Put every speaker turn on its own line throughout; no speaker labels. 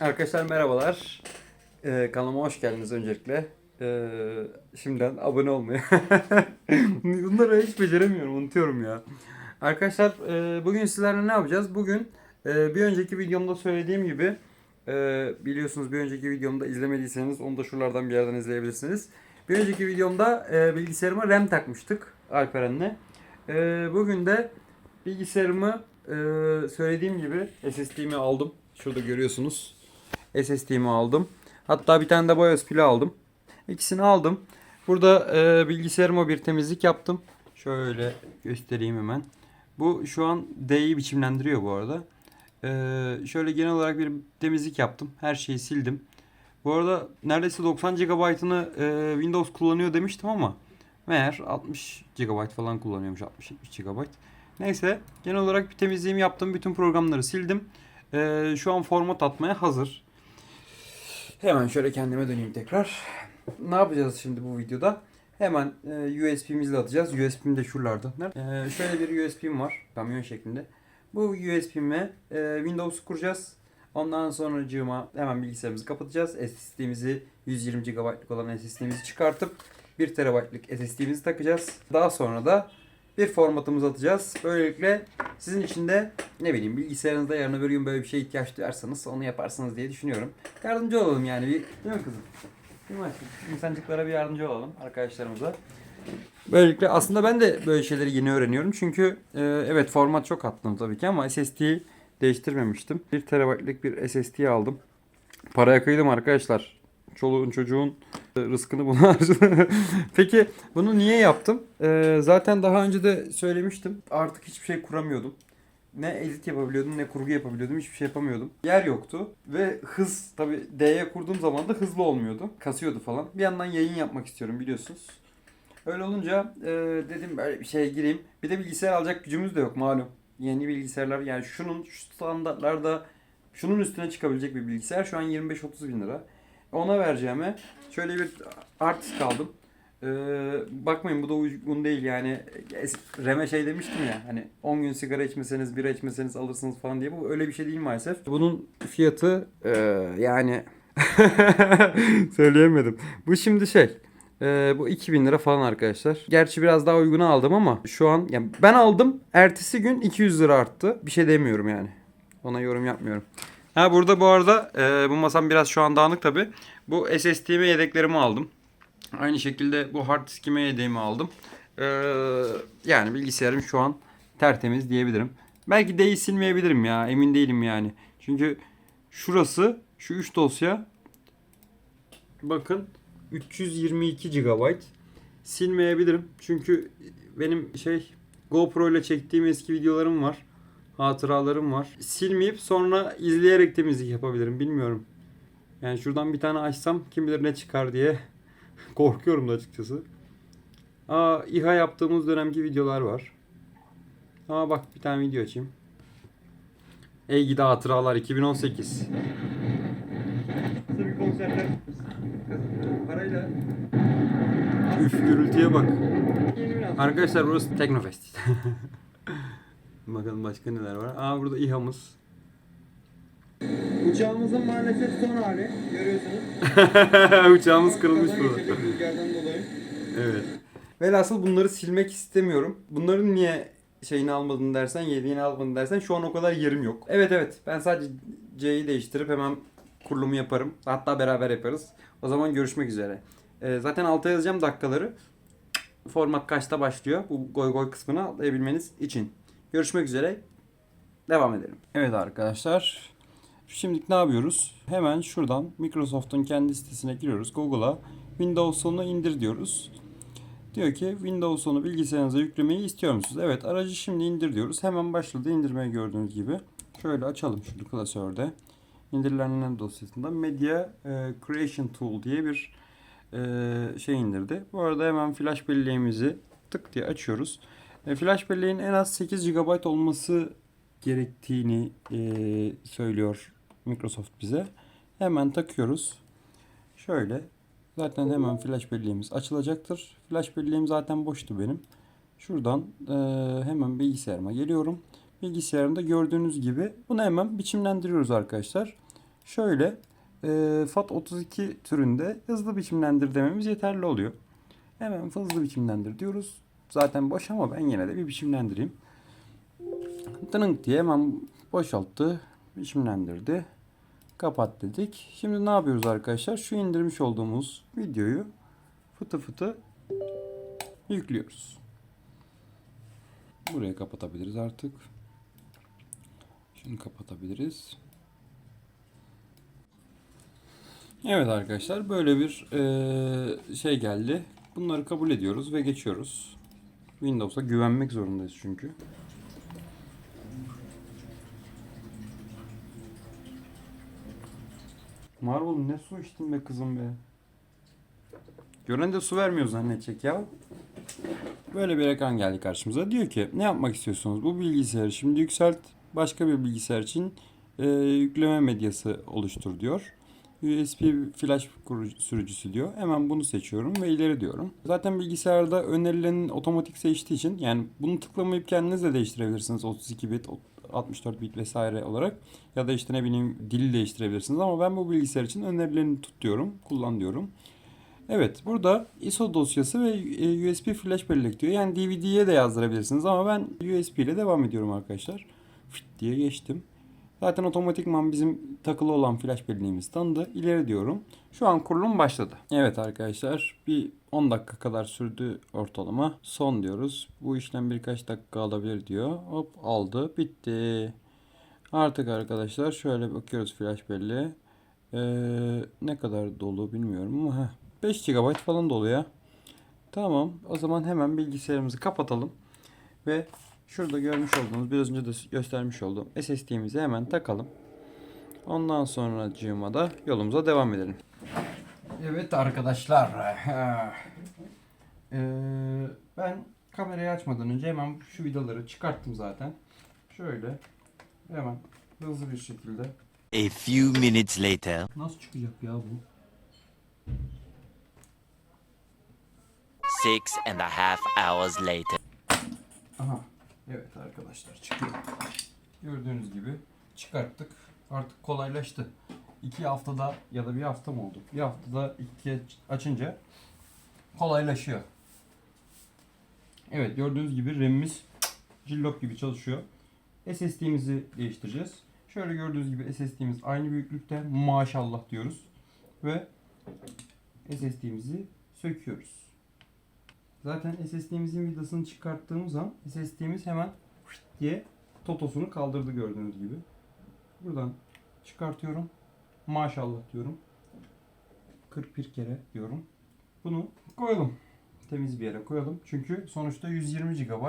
Arkadaşlar merhabalar. Ee, kanalıma hoş geldiniz öncelikle. Ee, şimdiden abone olmayı. Bunları hiç beceremiyorum, unutuyorum ya. Arkadaşlar e, bugün sizlerle ne yapacağız? Bugün e, bir önceki videomda söylediğim gibi e, biliyorsunuz bir önceki videomda izlemediyseniz onu da şuralardan bir yerden izleyebilirsiniz. Bir önceki videomda e, bilgisayarıma RAM takmıştık Alperen'le. E, bugün de bilgisayarımı e, söylediğim gibi SSD'mi aldım. Şurada görüyorsunuz. SSD'mi aldım. Hatta bir tane de BIOS pili aldım. İkisini aldım. Burada e, bilgisayarıma bir temizlik yaptım. Şöyle göstereyim hemen. Bu şu an D'yi biçimlendiriyor bu arada. E, şöyle genel olarak bir temizlik yaptım. Her şeyi sildim. Bu arada neredeyse 90 GB'ını e, Windows kullanıyor demiştim ama meğer 60 GB falan kullanıyormuş 60-70 GB. Neyse genel olarak bir temizliğimi yaptım. Bütün programları sildim. E, şu an format atmaya hazır. Hemen şöyle kendime döneyim tekrar. Ne yapacağız şimdi bu videoda? Hemen e, USB'mizle atacağız. USB'm de şuralarda. E, şöyle bir USB'm var. Kamyon şeklinde. Bu USB'me e, Windows kuracağız. Ondan sonra hemen bilgisayarımızı kapatacağız. SSD'mizi 120 GB'lık olan SSD'mizi çıkartıp 1 TB'lık SSD'mizi takacağız. Daha sonra da bir formatımızı atacağız. Böylelikle sizin için de ne bileyim bilgisayarınızda yarın öbür gün böyle bir şeye ihtiyaç duyarsanız onu yaparsınız diye düşünüyorum. Yardımcı olalım yani bir değil mi kızım? Değil mi? İnsancıklara bir yardımcı olalım arkadaşlarımıza. Böylelikle aslında ben de böyle şeyleri yeni öğreniyorum. Çünkü e, evet format çok attım tabii ki ama SSD'yi değiştirmemiştim. 1 TB'lık bir SSD aldım. Paraya kıydım arkadaşlar. Çoluğun çocuğun rızkını buna harcadım. Peki bunu niye yaptım? E, zaten daha önce de söylemiştim. Artık hiçbir şey kuramıyordum. Ne edit yapabiliyordum ne kurgu yapabiliyordum. Hiçbir şey yapamıyordum. Yer yoktu. Ve hız tabi D'ye kurduğum zaman da hızlı olmuyordu. Kasıyordu falan. Bir yandan yayın yapmak istiyorum biliyorsunuz. Öyle olunca e, dedim böyle bir şeye gireyim. Bir de bilgisayar alacak gücümüz de yok malum. Yeni bilgisayarlar yani şunun şu standartlarda şunun üstüne çıkabilecek bir bilgisayar şu an 25-30 bin lira. Ona vereceğime şöyle bir artist kaldım. Ee, bakmayın bu da uygun değil yani Reme şey demiştim ya hani 10 gün sigara içmeseniz bira içmeseniz alırsınız falan diye bu öyle bir şey değil maalesef. Bunun fiyatı e, yani söyleyemedim. Bu şimdi şey e, bu 2000 lira falan arkadaşlar. Gerçi biraz daha uyguna aldım ama şu an yani ben aldım ertesi gün 200 lira arttı. Bir şey demiyorum yani. Ona yorum yapmıyorum. Ha burada bu arada e, bu masam biraz şu an dağınık tabi. Bu SSD'me yedeklerimi aldım. Aynı şekilde bu hard diskime yedeğimi aldım. Ee, yani bilgisayarım şu an tertemiz diyebilirim. Belki D'yi silmeyebilirim ya emin değilim yani. Çünkü şurası şu 3 dosya bakın 322 GB silmeyebilirim. Çünkü benim şey GoPro ile çektiğim eski videolarım var. Hatıralarım var. Silmeyip sonra izleyerek temizlik yapabilirim. Bilmiyorum. Yani şuradan bir tane açsam kim bilir ne çıkar diye korkuyorum da açıkçası. Aa İHA yaptığımız dönemki videolar var. Aa bak bir tane video açayım. Ey gidi hatıralar 2018. bir konserler. Parayla. Üf gürültüye bak. Arkadaşlar burası Teknofest. Bakalım başka neler var. Aa burada İHA'mız.
Uçağımızın maalesef son hali görüyorsunuz.
Uçağımız kırılmış burada. Evet. Velhasıl bunları silmek istemiyorum. Bunların niye şeyini almadın dersen, yediğini almadın dersen şu an o kadar yerim yok. Evet evet. Ben sadece C'yi değiştirip hemen kurulumu yaparım. Hatta beraber yaparız. O zaman görüşmek üzere. Ee, zaten alta yazacağım dakikaları. Format kaçta başlıyor? Bu goy goy kısmını atlayabilmeniz için. Görüşmek üzere. Devam edelim. Evet arkadaşlar. Şimdi ne yapıyoruz? Hemen şuradan Microsoft'un kendi sitesine giriyoruz. Google'a Windows 10'u indir diyoruz. Diyor ki Windows 10'u bilgisayarınıza yüklemeyi istiyor musunuz? Evet aracı şimdi indir diyoruz. Hemen başladı indirmeye gördüğünüz gibi. Şöyle açalım şu klasörde. İndirilenler dosyasında Media e, Creation Tool diye bir e, şey indirdi. Bu arada hemen flash belleğimizi tık diye açıyoruz. E, flash belleğin en az 8 GB olması gerektiğini e, söylüyor Microsoft bize. Hemen takıyoruz. Şöyle zaten hemen flash belleğimiz açılacaktır. Flash belleğim zaten boştu benim. Şuradan e, hemen bilgisayarıma geliyorum. bilgisayarımda gördüğünüz gibi bunu hemen biçimlendiriyoruz arkadaşlar. Şöyle e, FAT32 türünde hızlı biçimlendir dememiz yeterli oluyor. Hemen hızlı biçimlendir diyoruz. Zaten boş ama ben yine de bir biçimlendireyim. Tınınk diye hemen boşalttı, biçimlendirdi. Kapat dedik. Şimdi ne yapıyoruz arkadaşlar? Şu indirmiş olduğumuz videoyu fıtı fıtı yüklüyoruz. Burayı kapatabiliriz artık. Şunu kapatabiliriz. Evet arkadaşlar böyle bir şey geldi. Bunları kabul ediyoruz ve geçiyoruz. Windows'a güvenmek zorundayız çünkü. Marvel ne su içtin be kızım be. Gören de su vermiyor zannedecek ya. Böyle bir ekran geldi karşımıza. Diyor ki ne yapmak istiyorsunuz? Bu bilgisayarı şimdi yükselt. Başka bir bilgisayar için e, yükleme medyası oluştur diyor. USB flash sürücüsü diyor. Hemen bunu seçiyorum ve ileri diyorum. Zaten bilgisayarda önerilenin otomatik seçtiği için yani bunu tıklamayıp kendiniz de değiştirebilirsiniz. 32 bit, 64 bit vesaire olarak. Ya da işte ne bileyim dili değiştirebilirsiniz ama ben bu bilgisayar için önerilerini tutuyorum, kullan diyorum. Evet burada ISO dosyası ve e, USB flash bellek diyor. Yani DVD'ye de yazdırabilirsiniz ama ben USB ile devam ediyorum arkadaşlar. Fit diye geçtim. Zaten otomatikman bizim takılı olan flash belleğimiz tanıdı. İleri diyorum. Şu an kurulum başladı. Evet arkadaşlar bir 10 dakika kadar sürdü ortalama. Son diyoruz. Bu işlem birkaç dakika alabilir diyor. Hop aldı. Bitti. Artık arkadaşlar şöyle bakıyoruz flash belleğe. Ee, ne kadar dolu bilmiyorum ama heh, 5 GB falan dolu ya. Tamam. O zaman hemen bilgisayarımızı kapatalım. Ve şurada görmüş olduğunuz biraz önce de göstermiş olduğum SSD'mizi hemen takalım. Ondan sonra da yolumuza devam edelim. Evet arkadaşlar. Ee, ben kamerayı açmadan önce hemen şu vidaları çıkarttım zaten. Şöyle hemen hızlı bir şekilde.
A few minutes later.
Nasıl çıkacak ya bu?
Six and a half hours later.
Aha. Evet arkadaşlar çıkıyor. Gördüğünüz gibi çıkarttık. Artık kolaylaştı. İki haftada ya da bir hafta mı oldu? Bir haftada ikiye açınca kolaylaşıyor. Evet gördüğünüz gibi RAM'imiz cillop gibi çalışıyor. SSD'mizi değiştireceğiz. Şöyle gördüğünüz gibi SSD'miz aynı büyüklükte. Maşallah diyoruz. Ve SSD'mizi söküyoruz. Zaten SSD'mizin vidasını çıkarttığımız an SSD'miz hemen diye totosunu kaldırdı gördüğünüz gibi. Buradan çıkartıyorum. Maşallah diyorum. 41 kere diyorum. Bunu koyalım. Temiz bir yere koyalım. Çünkü sonuçta 120 GB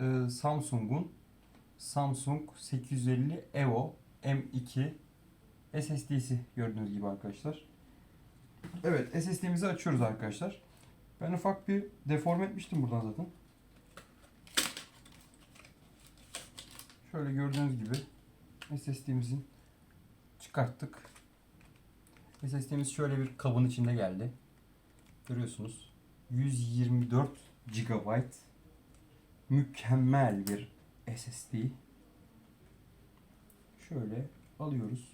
e, Samsung'un Samsung 850 EVO M2 SSD'si gördüğünüz gibi arkadaşlar. Evet SSD'mizi açıyoruz arkadaşlar. Ben ufak bir deforme etmiştim buradan zaten. Şöyle gördüğünüz gibi SSD'mizi çıkarttık. SSD'miz şöyle bir kabın içinde geldi. Görüyorsunuz. 124 GB mükemmel bir SSD. Şöyle alıyoruz.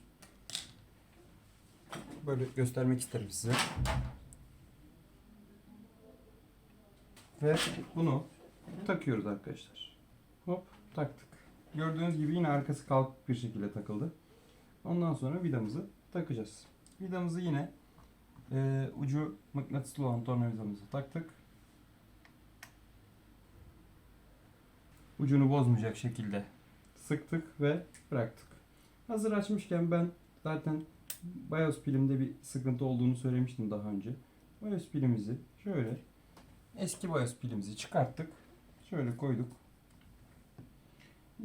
Böyle göstermek isterim size. Ve bunu takıyoruz arkadaşlar. Hop taktık. Gördüğünüz gibi yine arkası kalkık bir şekilde takıldı. Ondan sonra vidamızı takacağız. Vidamızı yine e, ucu mıknatıslı olan tornavidamızı taktık. Ucunu bozmayacak şekilde sıktık ve bıraktık. Hazır açmışken ben zaten BIOS pilimde bir sıkıntı olduğunu söylemiştim daha önce. BIOS pilimizi şöyle Eski BIOS pilimizi çıkarttık. Şöyle koyduk.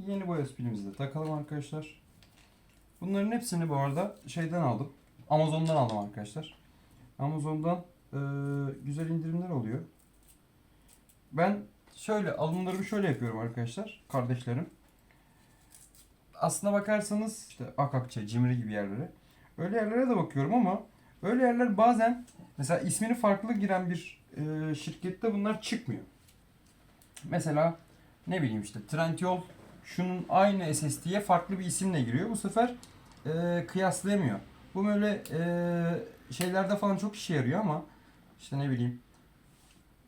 Yeni BIOS pilimizi de takalım arkadaşlar. Bunların hepsini bu arada şeyden aldım. Amazon'dan aldım arkadaşlar. Amazon'dan e, güzel indirimler oluyor. Ben şöyle alımlarımı şöyle yapıyorum arkadaşlar. Kardeşlerim. Aslına bakarsanız işte Akakçe, Cimri gibi yerlere. Öyle yerlere de bakıyorum ama öyle yerler bazen mesela ismini farklı giren bir e, şirkette bunlar çıkmıyor. Mesela ne bileyim işte Trendyol şunun aynı SSD'ye farklı bir isimle giriyor. Bu sefer e, kıyaslayamıyor. Bu böyle e, şeylerde falan çok işe yarıyor ama işte ne bileyim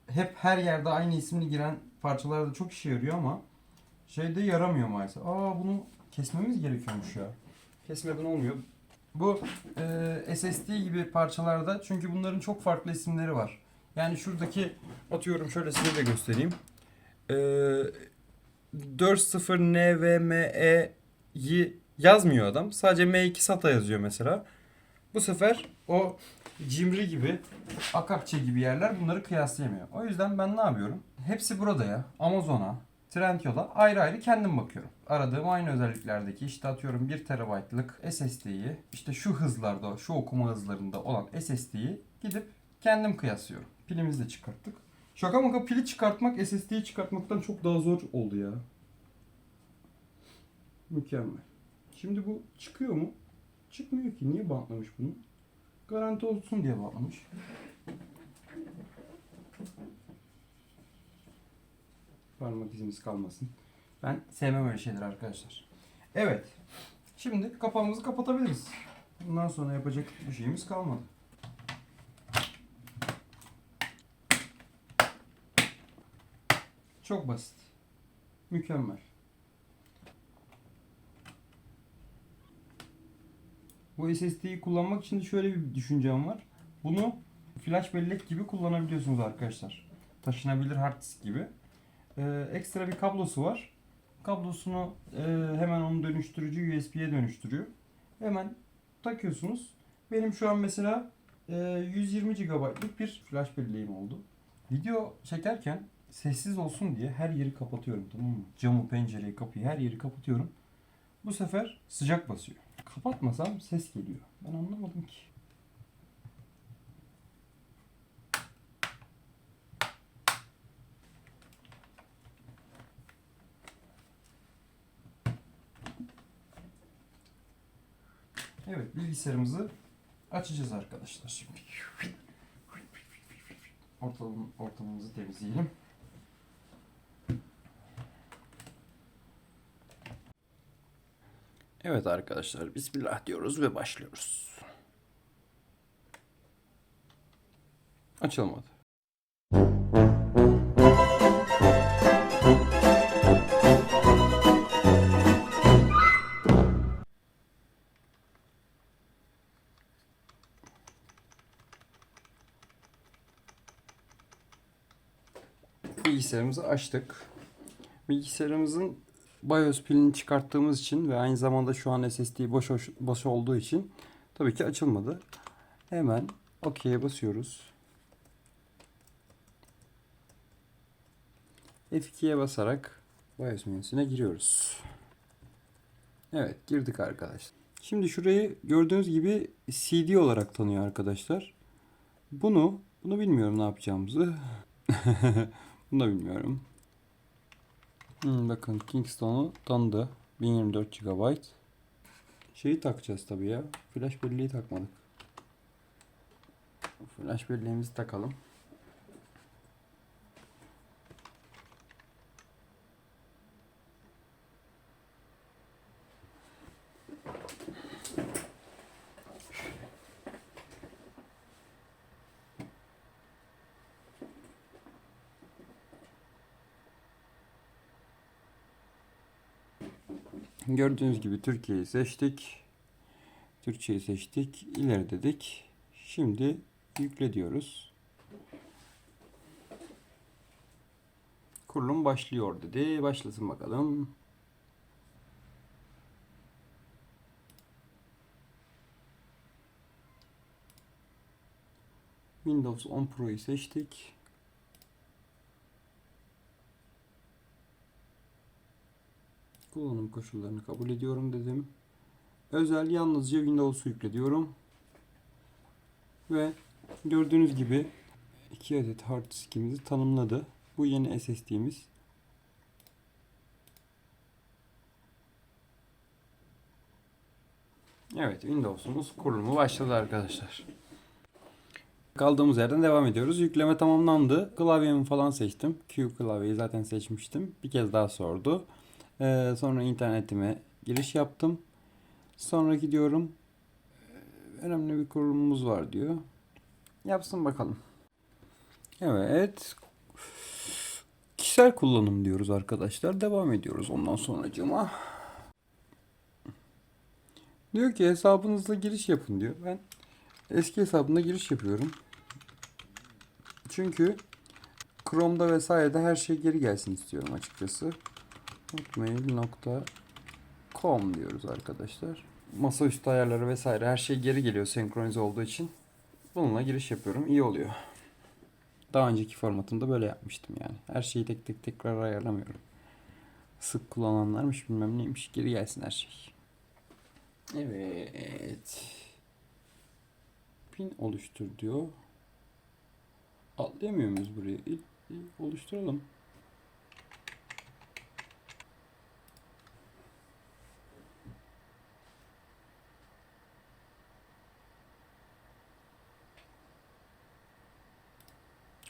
hep her yerde aynı isimli giren parçalarda çok işe yarıyor ama şeyde yaramıyor maalesef. Aa bunu kesmemiz gerekiyormuş ya. Kesmeden olmuyor. Bu e, SSD gibi parçalarda çünkü bunların çok farklı isimleri var. Yani şuradaki atıyorum şöyle size de göstereyim. E, 40 NVMe'yi yazmıyor adam. Sadece M2 SATA yazıyor mesela. Bu sefer o cimri gibi, akakçe gibi yerler bunları kıyaslayamıyor. O yüzden ben ne yapıyorum? Hepsi burada ya. Amazon'a, Trendyol'a ayrı ayrı kendim bakıyorum. Aradığım aynı özelliklerdeki işte atıyorum 1 TB'lık SSD'yi işte şu hızlarda, şu okuma hızlarında olan SSD'yi gidip kendim kıyaslıyorum. Pilimizi de çıkarttık. Şaka maka pili çıkartmak SSD'yi çıkartmaktan çok daha zor oldu ya. Mükemmel. Şimdi bu çıkıyor mu? Çıkmıyor ki. Niye bantlamış bunu? Garanti olsun diye bantlamış. Parmak izimiz kalmasın. Ben sevmem öyle şeyler arkadaşlar. Evet. Şimdi kapağımızı kapatabiliriz. Bundan sonra yapacak bir şeyimiz kalmadı. Çok basit. Mükemmel. Bu SSD'yi kullanmak için de şöyle bir düşüncem var. Bunu flash bellek gibi kullanabiliyorsunuz arkadaşlar. Taşınabilir hard disk gibi. Ee, ekstra bir kablosu var. Kablosunu e, hemen onu dönüştürücü USB'ye dönüştürüyor. Hemen takıyorsunuz. Benim şu an mesela e, 120 GB'lık bir flash belleğim oldu. Video çekerken sessiz olsun diye her yeri kapatıyorum tamam mı? Camı, pencereyi, kapıyı her yeri kapatıyorum. Bu sefer sıcak basıyor. Kapatmasam ses geliyor. Ben anlamadım ki. Evet bilgisayarımızı açacağız arkadaşlar şimdi. Ortalım, ortamımızı temizleyelim. Evet arkadaşlar Bismillah diyoruz ve başlıyoruz. Açılmadı. Bilgisayarımızı açtık. Bilgisayarımızın BIOS pilini çıkarttığımız için ve aynı zamanda şu an SSD boş, boş olduğu için tabii ki açılmadı. Hemen OK'ye basıyoruz. F2'ye basarak BIOS menüsüne giriyoruz. Evet girdik arkadaşlar. Şimdi şurayı gördüğünüz gibi CD olarak tanıyor arkadaşlar. Bunu bunu bilmiyorum ne yapacağımızı. bunu da bilmiyorum. Hmm, bakın Kingston'u tanıdı. 1024 GB. Şeyi takacağız tabii ya. Flash belleği takmadık. Flash belleğimizi takalım. Gördüğünüz gibi Türkiye'yi seçtik. Türkçeyi seçtik. İleri dedik. Şimdi yükle diyoruz. Kurulum başlıyor dedi. Başlasın bakalım. Windows 10 Pro'yu seçtik. Kullanım koşullarını kabul ediyorum dedim. Özel yalnızca Windows'u yükle diyorum. Ve gördüğünüz gibi 2 adet hard diskimizi tanımladı. Bu yeni SSD'miz. Evet Windows'umuz kurulumu başladı arkadaşlar. Kaldığımız yerden devam ediyoruz. Yükleme tamamlandı. Klavyemi falan seçtim. Q klavyeyi zaten seçmiştim. Bir kez daha sordu. Ee, sonra internetime giriş yaptım. Sonra gidiyorum. Ee, Önemli bir kurulumumuz var diyor. Yapsın bakalım. Evet. Kişisel kullanım diyoruz arkadaşlar. Devam ediyoruz ondan sonracığıma. Diyor ki hesabınızla giriş yapın diyor. Ben eski hesabımda giriş yapıyorum. Çünkü Chrome'da vesairede her şey geri gelsin istiyorum açıkçası. hotmail.com diyoruz arkadaşlar. Masaüstü ayarları vesaire her şey geri geliyor senkronize olduğu için. Bununla giriş yapıyorum. İyi oluyor. Daha önceki formatımda böyle yapmıştım yani. Her şeyi tek tek tekrar ayarlamıyorum. Sık kullananlarmış bilmem neymiş. Geri gelsin her şey. Evet. Pin oluştur diyor. Atlayamıyor muyuz buraya? İlk, oluşturalım.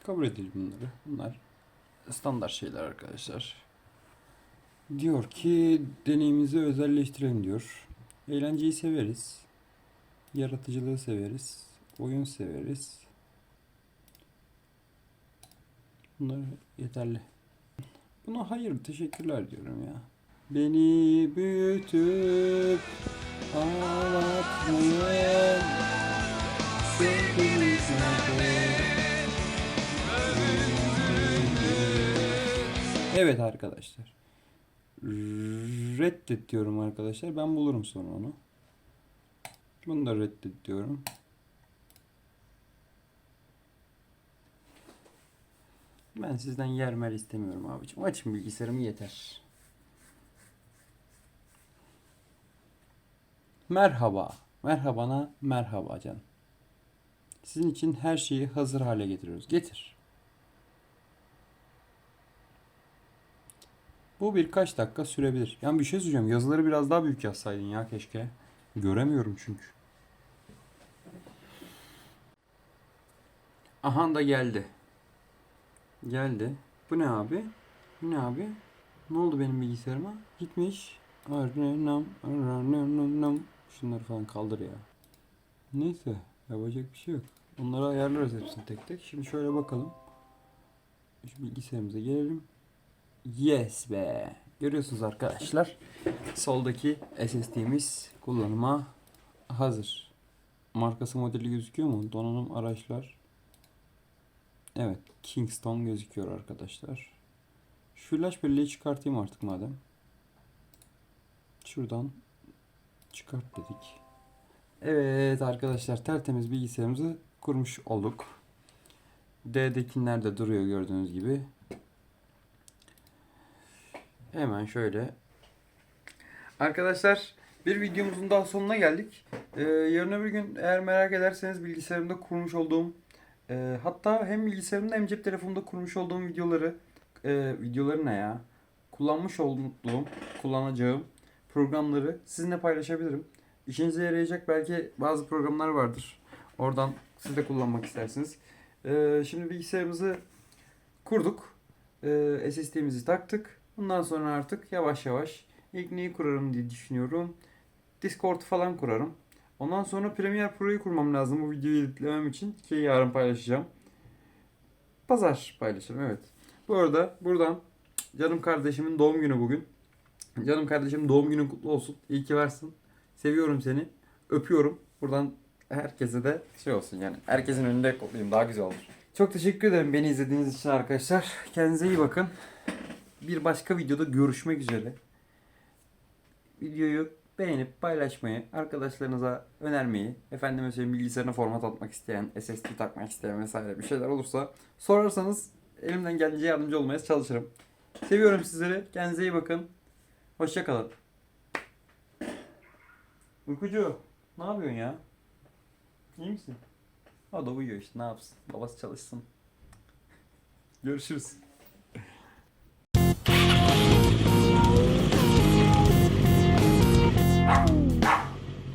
Kabul edelim bunları. Bunlar standart şeyler arkadaşlar. Diyor ki deneyimizi özelleştirelim diyor. Eğlenceyi severiz. Yaratıcılığı severiz. Oyun severiz. Bunlar yeterli. Buna hayır teşekkürler diyorum ya. Beni büyütüp ağlatmayın. Sevgimiz Evet arkadaşlar. Reddet diyorum arkadaşlar. Ben bulurum sonra onu. Bunu da reddet diyorum. Ben sizden yer mer istemiyorum abicim. Açın bilgisayarımı yeter. Merhaba. Merhabana merhaba canım. Sizin için her şeyi hazır hale getiriyoruz. Getir. Bu birkaç dakika sürebilir. Yani bir şey söyleyeceğim. Yazıları biraz daha büyük yazsaydın ya keşke. Göremiyorum çünkü. Aha da geldi. Geldi. Bu ne abi? Bu ne abi? Ne oldu benim bilgisayarıma? Gitmiş. Şunları falan kaldır ya. Neyse. Yapacak bir şey yok. Onları ayarlarız hepsini tek tek. Şimdi şöyle bakalım. Şu bilgisayarımıza gelelim. Yes be. Görüyorsunuz arkadaşlar. Soldaki SSD'miz kullanıma hazır. Markası modeli gözüküyor mu? Donanım araçlar. Evet. Kingston gözüküyor arkadaşlar. Şu flash belleği çıkartayım artık madem. Şuradan çıkart dedik. Evet arkadaşlar tertemiz bilgisayarımızı kurmuş olduk. D'dekiler de duruyor gördüğünüz gibi. Hemen şöyle. Arkadaşlar bir videomuzun daha sonuna geldik. Ee, yarın öbür gün eğer merak ederseniz bilgisayarımda kurmuş olduğum e, hatta hem bilgisayarımda hem cep telefonumda kurmuş olduğum videoları e, videoları ne ya? Kullanmış olduğum, kullanacağım programları sizinle paylaşabilirim. İşinize yarayacak belki bazı programlar vardır. Oradan siz de kullanmak istersiniz. Ee, şimdi bilgisayarımızı kurduk. Ee, SSD'mizi taktık. Bundan sonra artık yavaş yavaş ilk neyi kurarım diye düşünüyorum. Discord falan kurarım. Ondan sonra Premiere Pro'yu kurmam lazım bu videoyu editlemem için ki yarın paylaşacağım. Pazar paylaşırım evet. Bu arada buradan canım kardeşimin doğum günü bugün. Canım kardeşim doğum günün kutlu olsun. İyi ki varsın. Seviyorum seni. Öpüyorum. Buradan herkese de şey olsun yani. Herkesin önünde kutlayayım. Daha güzel olur. Çok teşekkür ederim beni izlediğiniz için arkadaşlar. Kendinize iyi bakın. Bir başka videoda görüşmek üzere. Videoyu beğenip paylaşmayı, arkadaşlarınıza önermeyi, efendime söyleyeyim bilgisayarına format atmak isteyen, SSD takmak isteyen vesaire bir şeyler olursa sorarsanız elimden geldiğince yardımcı olmaya çalışırım. Seviyorum sizleri. Kendinize iyi bakın. Hoşçakalın. Uykucu, ne yapıyorsun ya? İyi misin? O da uyuyor işte ne yapsın? Babası çalışsın. Görüşürüz. Bye.